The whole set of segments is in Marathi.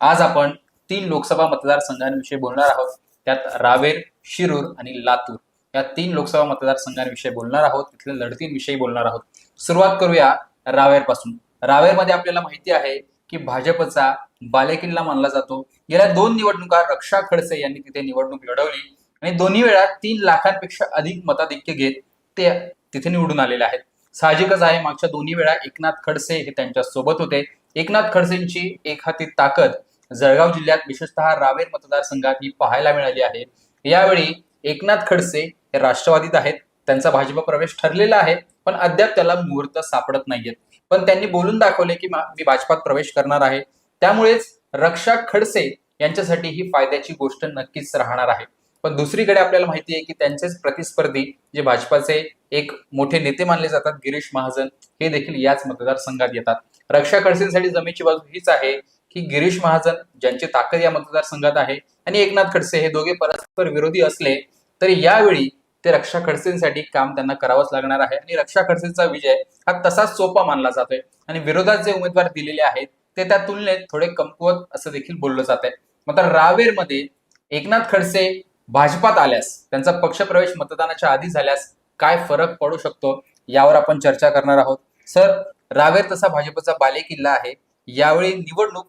आज आपण तीन लोकसभा मतदारसंघांविषयी बोलणार आहोत. त्यात रावेर शिरूर आणि लातूर. या तीन लोकसभा मतदारसंघांविषयी बोलणार आहोत. तिथल्या लढतींविषयी बोलणार आहोत. सुरुवात करूया रावेरपासून रावेरमध्ये आपल्याला माहिती आहे की भाजपचा बालेकिल्ला मानला जातो. गेल्या दोन निवडणुका रक्षा खडसे यांनी तिथे निवडणूक लढवली. आणि दोन्ही वेळा तीन लाखांपेक्षा अधिक मताधिक्य घेत ते तिथे निवडून आलेले आहेत. साहजिकच आहे मागच्या दोन्ही वेळा एकनाथ खडसे हे त्यांच्यासोबत होते. एकनाथ खडसेंची एक हाती ताकद जळगाव जिल्ह्यात विशेषतः रावेर मतदारसंघात ही पाहायला मिळाली आहे. यावेळी एकनाथ खडसे हे राष्ट्रवादीत आहेत. त्यांचा भाजप प्रवेश ठरलेला आहे पण अद्याप त्याला मुहूर्त सापडत नाहीयेत. पण त्यांनी बोलून दाखवले की मी भाजपात प्रवेश करणार आहे. त्यामुळेच रक्षा खडसे यांच्यासाठी ही फायद्याची गोष्ट नक्कीच राहणार आहे. पण दुसरीकडे आपल्याला माहिती आहे की त्यांचेच प्रतिस्पर्धी जे भाजपाचे एक मोठे नेते मानले जातात गिरीश महाजन हे देखील याच मतदारसंघात येतात. रक्षा खडसेंसाठी जमेची बाजू हीच आहे. की गिरीश महाजन ज्यांची ताकद या मतदारसंघात आहे आणि एकनाथ खडसे हे दोघे परस्पर विरोधी असले तरी यावेळी ते रक्षा खडसेंसाठी काम त्यांना करावंच लागणार आहे. आणि रक्षा खडसेंचा विजय हा तसाच सोपा मानला जातोय. आणि विरोधात जे उमेदवार दिलेले आहेत ते त्या तुलनेत थोडे कमकुवत असं देखील बोललं जात आहे मात्र रावेरमध्ये एकनाथ खडसे भाजपात आल्यास त्यांचा पक्षप्रवेश मतदानाच्या आधी झाल्यास काय फरक पडू शकतो यावर आपण चर्चा करणार आहोत. सर रावेर तसा भाजपचा बालेकिल्ला आहे. यावेळी निवडणूक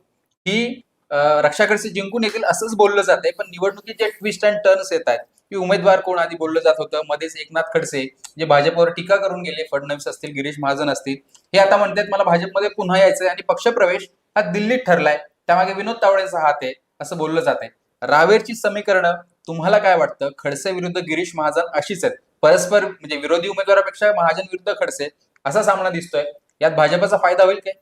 ही अं, रक्षा खडसे जिंकून येतील असंच बोललं जाते पण निवडणुकीचे ट्विस्ट अँड टर्न्स येत आहेत. की उमेदवार कोण आधी बोललं जात होतं मध्येच एकनाथ खडसे जे भाजपवर टीका करून गेले फडणवीस असतील गिरीश महाजन असतील. हे आता म्हणतात मला भाजपमध्ये पुन्हा यायचंय आणि पक्षप्रवेश हा दिल्लीत ठरलाय. त्यामागे विनोद तावडेचा हात आहे असं बोललं जात आहे रावेरची समीकरणं तुम्हाला काय वाटतं? खडसे विरुद्ध गिरीश महाजन अशीच आहेत. परस्पर म्हणजे विरोधी उमेदवारापेक्षा महाजन विरुद्ध खडसे असा सामना दिसतोय. यात भाजपचा फायदा होईल काय?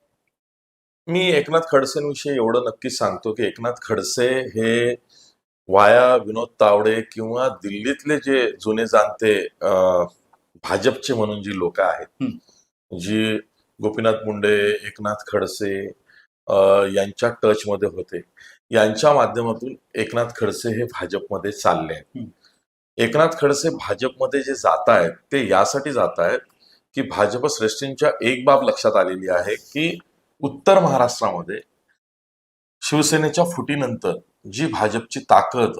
मी एकनाथ खडसेंविषयी एवढं नक्कीच सांगतो की एकनाथ खडसे हे वाया विनोद तावडे किंवा दिल्लीतले जे जुने जाणते भाजपचे म्हणून जी लोक आहेत जी गोपीनाथ मुंडे एकनाथ खडसे यांच्या टचमध्ये होते यांच्या माध्यमातून एकनाथ खडसे हे भाजपमध्ये चालले आहेत. एकनाथ खडसे भाजपमध्ये जे जात आहेत ते यासाठी जात आहेत की भाजप श्रेष्ठींच्या एक बाब लक्षात आलेली आहे की उत्तर महाराष्ट्रामध्ये शिवसेनेच्या फुटीनंतर जी भाजपची ताकद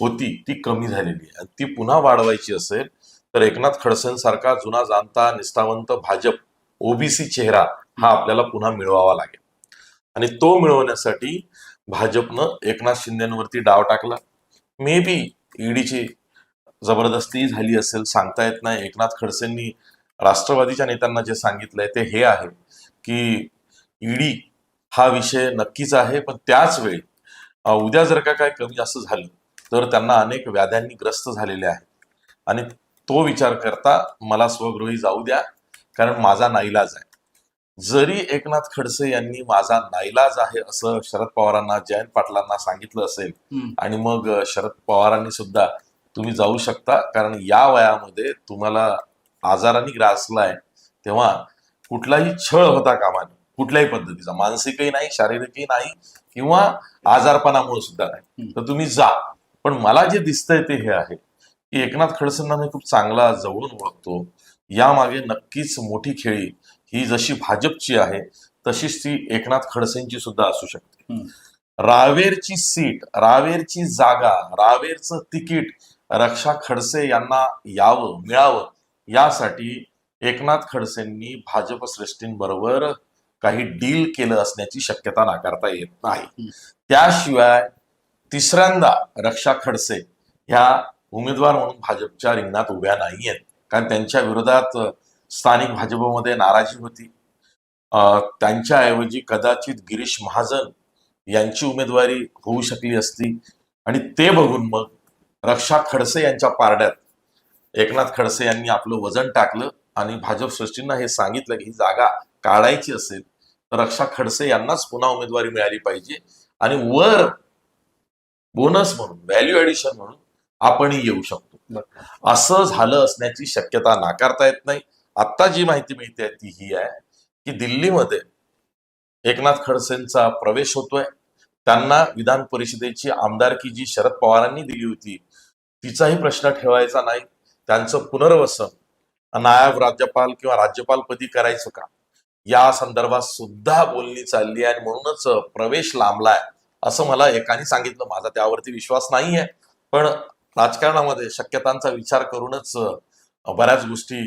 होती ती कमी झालेली आहे. आणि ती पुन्हा वाढवायची असेल तर एकनाथ खडसेंसारखा जुना जाणता निष्ठावंत भाजप ओबीसी चेहरा हा आपल्याला पुन्हा मिळवावा लागेल. आणि तो मिळवण्यासाठी भाजपनं एकनाथ शिंदेवरती डाव टाकला. मे बी ईडीची जबरदस्ती झाली असेल सांगता येत नाही. एकनाथ खडसेंनी राष्ट्रवादीच्या नेत्यांना जे सांगितलंय ते हे आहे की ईडी हा विषय नक्कीच आहे पण त्याच वेळी उद्या जर का काय कमी जास्त झालं तर त्यांना अनेक व्याध्यांनी ग्रस्त झालेले आहेत. आणि तो विचार करता मला स्वगृही जाऊ द्या कारण माझा नाईलाज आहे. जरी एकनाथ खडसे यांनी माझा नाईलाज आहे असं शरद पवारांना जयंत पाटलांना सांगितलं असेल. आणि मग शरद पवारांनी सुद्धा तुम्ही जाऊ शकता कारण या वयामध्ये तुम्हाला आजाराने ग्रासलाय तेव्हा कुठलाही छळ होता कामा नये कुठल्याही पद्धतीचा मानसिकही नाही शारीरिकही नाही किंवा आजारपणामुळे सुद्धा नाही. तर तुम्ही जा पण मला जे दिसतंय ते हे आहे की एकनाथ खडसेंना मी खूप चांगला जवळून ओळखतो यामागे नक्कीच मोठी खेळी ही जशी भाजपची आहे तशीच ती एकनाथ खडसेंची सुद्धा असू शकते. रावेरची सीट रावेरची जागा रावेरचं तिकीट रक्षा खडसे यांना यावं मिळावं यासाठी एकनाथ खडसेंनी भाजप श्रेष्ठींबरोबर काही डील केलं असण्याची शक्यता नाकारता येत नाही. त्याशिवाय तिसऱ्यांदा रक्षा खडसे ह्या उमेदवार म्हणून भाजपच्या रिंगणात उभ्या नाही आहेत कारण त्यांच्या विरोधात स्थानिक भाजपमध्ये नाराजी होती. त्यांच्याऐवजी कदाचित गिरीश महाजन यांची उमेदवारी होऊ शकली असती. आणि ते बघून मग रक्षा खडसे यांच्या पारड्यात एकनाथ खडसे यांनी आपलं वजन टाकलं आणि भाजप सृष्टींना हे सांगितलं की ही जागा काढायची असेल तर रक्षा खडसे यांनाच पुन्हा उमेदवारी मिळाली पाहिजे. आणि वर बोनस म्हणून व्हॅल्यू ऍडिशन म्हणून आपणही येऊ शकतो. असं झालं असण्याची शक्यता नाकारता येत नाही. आता जी माहिती मिळते ती ही आहे की दिल्लीमध्ये एकनाथ खडसेंचा प्रवेश होतोय. त्यांना विधान परिषदेची आमदारकी जी शरद पवारांनी दिली होती तिचाही प्रश्न ठेवायचा नाही. त्यांचं पुनर्वसन नायब राज्यपाल किंवा राज्यपालपदी करायचं का? या संदर्भात सुद्धा बोलणी चालली आहे आणि म्हणूनच प्रवेश लांबलाय असं मला एकाने सांगितलं. माझा त्यावरती विश्वास नाहीये. पण राजकारणामध्ये शक्यतांचा विचार करूनच बऱ्याच गोष्टी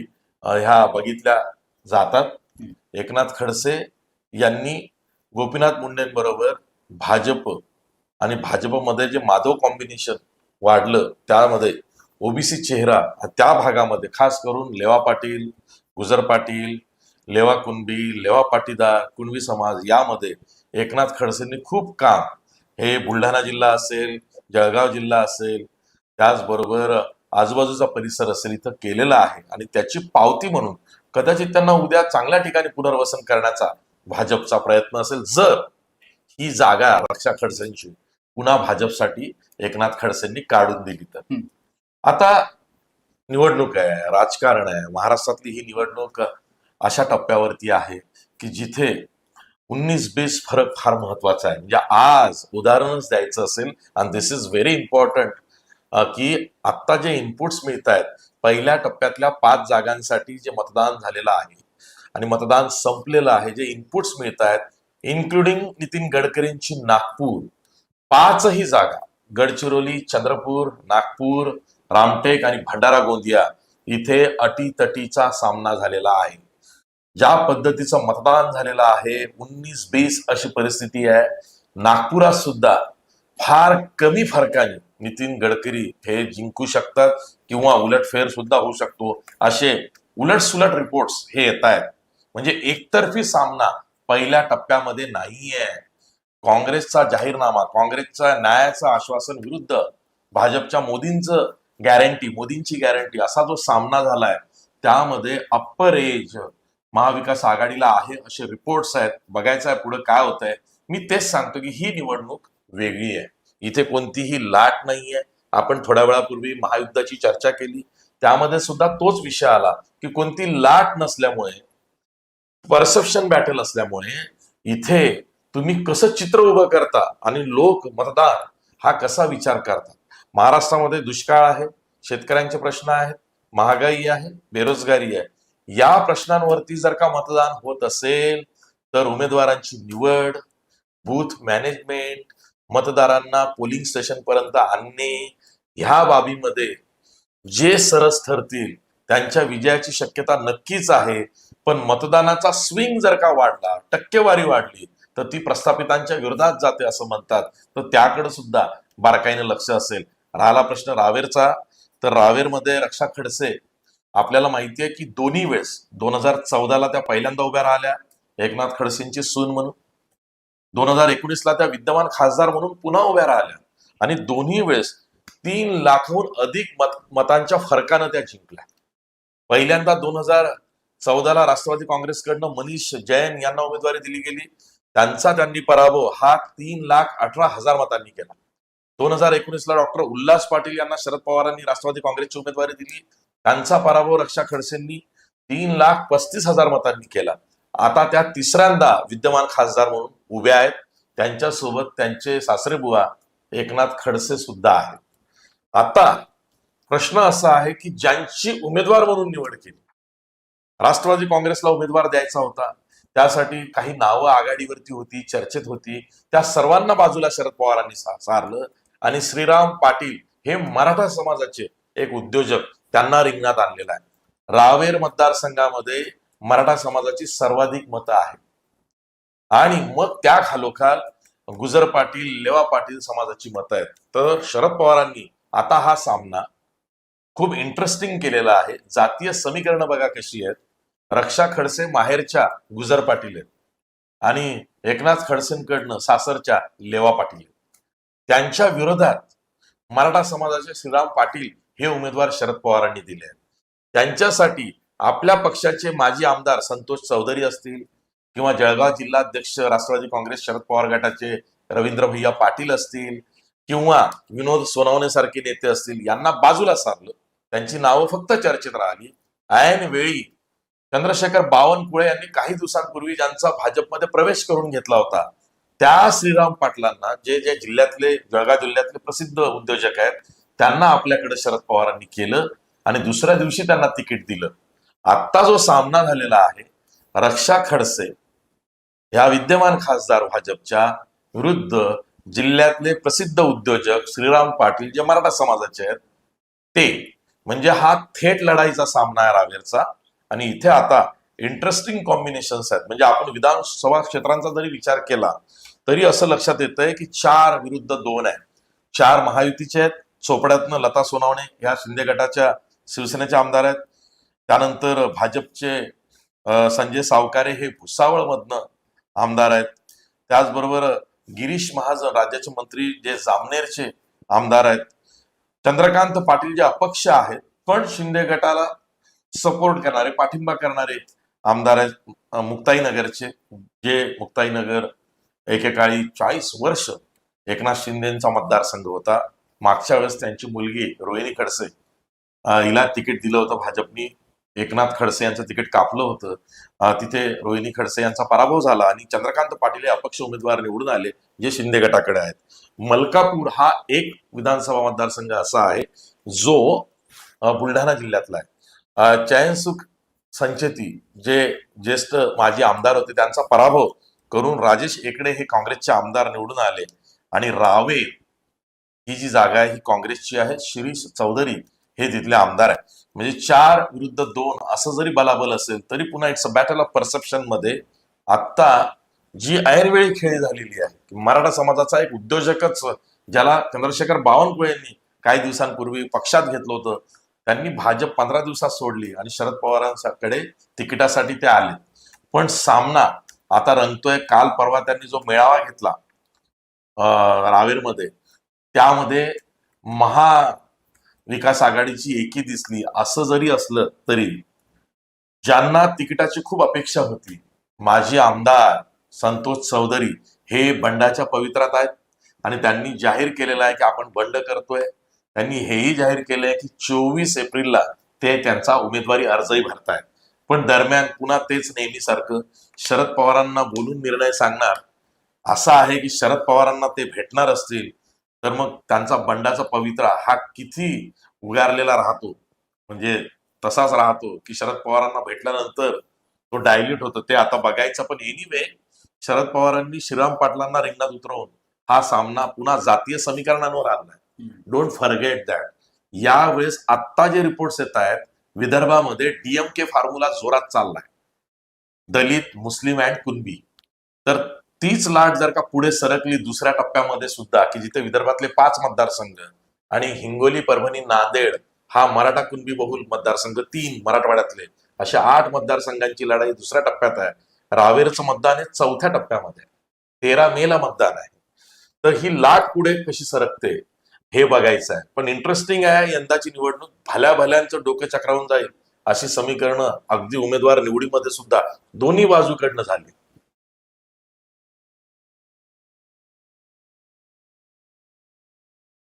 ह्या बघितल्या जातात. एकनाथ खडसे यांनी गोपीनाथ मुंडेंबरोबर भाजप आणि भाजपमध्ये जे माधव कॉम्बिनेशन वाढलं त्यामध्ये ओबीसी चेहरा त्या भागामध्ये खास करून लेवा पाटील गुजर पाटील लेवा कुणबी लेवा पाटीदार कुणबी समाज यामध्ये एकनाथ खडसेंनी खूप काम. हे बुलढाणा जिल्हा असेल जळगाव जिल्हा असेल त्याचबरोबर आजूबाजूचा परिसर असेल इथं केलेला आहे. आणि त्याची पावती म्हणून कदाचित त्यांना उद्या चांगल्या ठिकाणी पुनर्वसन करण्याचा भाजपचा प्रयत्न असेल. जर ही जागा रक्षा खडसेंची पुन्हा भाजपसाठी एकनाथ खडसेंनी काढून दिली तर. आता निवडणूक आहे राजकारण आहे. महाराष्ट्रातली ही निवडणूक अशा टप्प्यावरती आहे की जिथे उन्नीस बीस फरक फार महत्त्वाचा आहे. म्हणजे आज उदाहरणच द्यायचं असेल आणि दिस इज व्हेरी इम्पॉर्टंट की आत्ता जे इनपुट्स मिळत आहेत पहिल्या टप्प्यातल्या पाच जागांसाठी जे मतदान झालेलं आहे आणि मतदान संपलेलं आहे जे इनपुट्स मिळत आहेत इन्क्लुडिंग नितीन गडकरींची नागपूर पाचही जागा गडचिरोली चंद्रपूर नागपूर रामटेक आणि भंडारा गोंदिया इथे अटीतटीचा सामना झालेला आहे. ज्या पद्धतीचं मतदान झालेलं आहे उन्नीस बीस अशी परिस्थिती आहे. नागपुरात सुद्धा फार कमी फरकाने नितीन गडकरी हे जिंकू शकतात किंवा उलटफेर सुद्धा होऊ शकतो असे उलटसुलट रिपोर्ट्स हे येत आहेत. म्हणजे एकतर्फी सामना पहिल्या टप्प्यामध्ये नाहीये. काँग्रेसचा जाहीरनामा काँग्रेसचा न्यायाचं आश्वासन विरुद्ध भाजपच्या मोदींचं गॅरंटी मोदींची गॅरंटी असा जो सामना झालाय त्यामध्ये अप्पर एज महाविकास आघाडीला आहे असे रिपोर्ट्स आहेत. बघायचं आहे पुढे काय होत आहे मी तेच सांगतो की ही निवडणूक वेगळी आहे. इथे कोणतीही लाट नाहीये. आपण थोड्या वेळापूर्वी महायुद्धाची चर्चा केली. त्यामध्ये सुद्धा तोच विषय आला की कोणती लाट नसल्यामुळे परसेप्शन बॅटल असल्यामुळे इथे तुम्ही कसं चित्र उभं करता आणि लोक मतदार हा कसा विचार करतात? महाराष्ट्रामध्ये दुष्काळ आहे शेतकऱ्यांचे प्रश्न आहेत महागाई आहे बेरोजगारी आहे. या प्रश्नांवरती जर का मतदान होत असेल तर उमेदवारांची निवड बूथ मॅनेजमेंट मतदारांना पोलिंग स्टेशन पर्यंत आणणे ह्या बाबीमध्ये जे सरस ठरतील त्यांच्या विजयाची शक्यता नक्कीच आहे. पण मतदानाचा स्विंग जर का वाढला टक्केवारी वाढली तर ती प्रस्थापितांच्या विरोधात जाते असं म्हणतात. तर त्याकडे सुद्धा बारकाईने लक्ष असेल. राहिला प्रश्न रावेरचा. तर रावेरमध्ये रक्षा खडसे आपल्याला माहिती आहे की दोन्ही वेळेस दोन हजार चौदाला त्या पहिल्यांदा उभ्या राहिल्या एकनाथ खडसेंची सून म्हणून. दोन हजार एकोणीसला त्या विद्यमान खासदार म्हणून पुन्हा उभ्या राहिल्या. आणि दोन्ही वेळेस तीन लाखहून अधिक मत मतांच्या फरकानं त्या जिंकल्या. पहिल्यांदा दोन हजार चौदाला राष्ट्रवादी काँग्रेसकडनं मनीष जैन यांना उमेदवारी दिली गेली. त्यांचा त्यांनी पराभव हा तीन लाख अठरा हजार मतांनी केला. दोन हजार एकोणीसला डॉक्टर उल्हास पाटील यांना शरद पवारांनी राष्ट्रवादी काँग्रेसची उमेदवारी दिली. त्यांचा पराभव रक्षा खडसेंनी तीन लाख पस्तीस हजार मतांनी केला. आता त्या तिसऱ्यांदा विद्यमान खासदार म्हणून उभ्या आहेत. त्यांच्यासोबत त्यांचे सासरे बुवा एकनाथ खडसे सुद्धा आहेत. आता प्रश्न असा आहे की ज्यांची उमेदवार म्हणून निवड केली राष्ट्रवादी काँग्रेसला उमेदवार द्यायचा होता त्यासाठी काही नावं आघाडीवरती होती चर्चेत होती त्या सर्वांना बाजूला शरद पवारांनी सारलं. आणि श्रीराम पाटील हे मराठा समाजाचे एक उद्योजक. त्यांना रिंगणात आणलेला आहे. रावेर मतदारसंघामध्ये मराठा समाजाची सर्वाधिक मतं आहेत. आणि मग त्या खालोखाल गुजर पाटील लेवा पाटील समाजाची मतं आहेत. तर शरद पवारांनी आता हा सामना खूप इंटरेस्टिंग केलेला आहे. जातीय समीकरणं बघा कशी आहेत. रक्षा खडसे माहेरच्या गुजर पाटील आहेत. आणि एकनाथ खडसेंकडनं सासरच्या लेवा पाटील आहेत. त्यांच्या विरोधात मराठा समाजाचे श्रीराम पाटील हे उमेदवार शरद पवारांनी दिले आहेत. त्यांच्यासाठी आपल्या पक्षाचे माजी आमदार संतोष चौधरी असतील किंवा जळगाव जिल्हाध्यक्ष राष्ट्रवादी काँग्रेस शरद पवार गटाचे रवींद्र भैया पाटील असतील किंवा विनोद सोनवणे सारखे नेते असतील यांना बाजूला सारलं त्यांची नावं फक्त चर्चेत राहिली ऐन वेळी चंद्रशेखर बावनकुळे यांनी काही दिवसांपूर्वी ज्यांचा भाजपमध्ये प्रवेश करून घेतला होता त्या श्रीराम पाटलांना जे जे जिल्ह्यातले जळगाव जिल्ह्यातले प्रसिद्ध उद्योजक आहेत त्यांना आपल्याकडे शरद पवारांनी केलं आणि दुसऱ्या दिवशी त्यांना तिकीट दिलं. आत्ता जो सामना झालेला आहे रक्षा खडसे या विद्यमान खासदार भाजपच्या विरुद्ध जिल्ह्यातले प्रसिद्ध उद्योजक श्रीराम पाटील जे मराठा समाजाचे आहेत ते. म्हणजे हा थेट लढाईचा सामना आहे रावेरचा आणि इथे आता इंटरेस्टिंग कॉम्बिनेशन्स आहेत. म्हणजे आपण विधानसभा क्षेत्रांचा जरी विचार केला तरी असं लक्षात येतंय की चार विरुद्ध दोन आहे चार महायुतीचे आहेत चोपड्यातनं लता सोनावणे ह्या शिंदे गटाच्या शिवसेनेचे आमदार आहेत. त्यानंतर भाजपचे संजय सावकारे हे भुसावळमधनं आमदार आहेत. त्याचबरोबर गिरीश महाजन राज्याचे मंत्री जे जामनेरचे आमदार आहेत. चंद्रकांत पाटील जे अपक्ष आहेत पण शिंदे गटाला सपोर्ट करणारे पाठिंबा करणारे आमदार आहेत. मुक्ताईनगरचे जे मुक्ताईनगर एकेकाळी चाळीस वर्ष एकनाथ शिंदेचा मतदारसंघ होता. मागच्या वेळेस त्यांची मुलगी रोहिणी खडसे हिला तिकीट दिलं होतं भाजपनी. एकनाथ खडसे यांचं तिकीट कापलं होतं. तिथे रोहिणी खडसे यांचा पराभव झाला आणि चंद्रकांत पाटील हे अपक्ष उमेदवार निवडून आले जे शिंदे गटाकडे आहेत. मलकापूर हा एक विधानसभा मतदारसंघ असा आहे जो बुलढाणा जिल्ह्यातला आहे. चयनसुख संचेती जे ज्येष्ठ माजी आमदार होते त्यांचा पराभव करून राजेश एकडे हे काँग्रेसचे आमदार निवडून आले आणि रावे ही जी जागा आहे ही काँग्रेसची आहे शिरीष चौधरी हे तिथले आमदार आहे म्हणजे चार विरुद्ध दोन असं जरी बलाबल असेल तरी पुन्हा इट्स अ बॅटल ऑफ परसेप्शनमध्ये आता जी ऐरवेळी खेळी झालेली आहे मराठा समाजाचा एक उद्योजकच ज्याला चंद्रशेखर बावनकुळे यांनी काही दिवसांपूर्वी पक्षात घेतलं होतं त्यांनी भाजप पंधरा दिवसात सोडली आणि शरद पवारांकडे तिकिटासाठी ते आले. पण सामना आता रंगतोय काल परवा त्यांनी जो मेळावा घेतला रावेरमध्ये त्यामध्ये महाविकास आघाडीची एकी दिसली असं जरी असलं तरी ज्यांना तिकिटाची खूप अपेक्षा होती माजी आमदार संतोष चौधरी हे बंडाच्या पवित्रात आहेत. आणि त्यांनी जाहीर केलेलं आहे की आपण बंड करतोय. त्यांनी हेही जाहीर केलंय की चोवीस एप्रिलला ते त्यांचा उमेदवारी अर्जही भरतायत. पण दरम्यान पुन्हा तेच नेहमीसारखं शरद पवारांना बोलून निर्णय सांगणार असा आहे की शरद पवारांना ते भेटणार असतील तर मग त्यांचा बंडाचा पवित्रा हा किती उगारलेला राहतो. म्हणजे तसाच राहतो की शरद पवारांना भेटल्यानंतर तो डायल्यूट होतो. ते आता बघायचं पण एनिवे शरद पवारांनी श्रीराम पाटलांना रिंगणात उतरवून हा सामना पुन्हा जातीय समीकरणांवर आणलाय. डोंट फॉरगेट दॅट यावेळेस आत्ता जे रिपोर्ट्स येत आहेत विदर्भामध्ये डीएमके फॉर्म्युला जोरात चाललाय. Dalit Muslim and Kunbi. तर तीच लाट जर का पुढे सरकली दुसऱ्या टप्प्यामध्ये सुद्धा की जिथे विदर्भातले पाच मतदारसंघ आणि हिंगोली परभणी नांदेड हा मराठा कुणबी बहुल मतदारसंघ तीन मराठवाड्यातले अशा आठ मतदारसंघांची लढाई दुसऱ्या टप्प्यात आहे. रावेरचं मतदान हे चौथ्या टप्प्यामध्ये आहे. तेरा मे ला मतदान आहे. तर ही लाट पुढे कशी सरकते हे बघायचं आहे. पण इंटरेस्टिंग आहे यंदाची निवडणूक भल्या भल्यांचं डोकं चक्रावून जाईल अशी समीकरणं अगदी उमेदवार निवडीमध्ये सुद्धा दोन्ही बाजूकडनं झाली.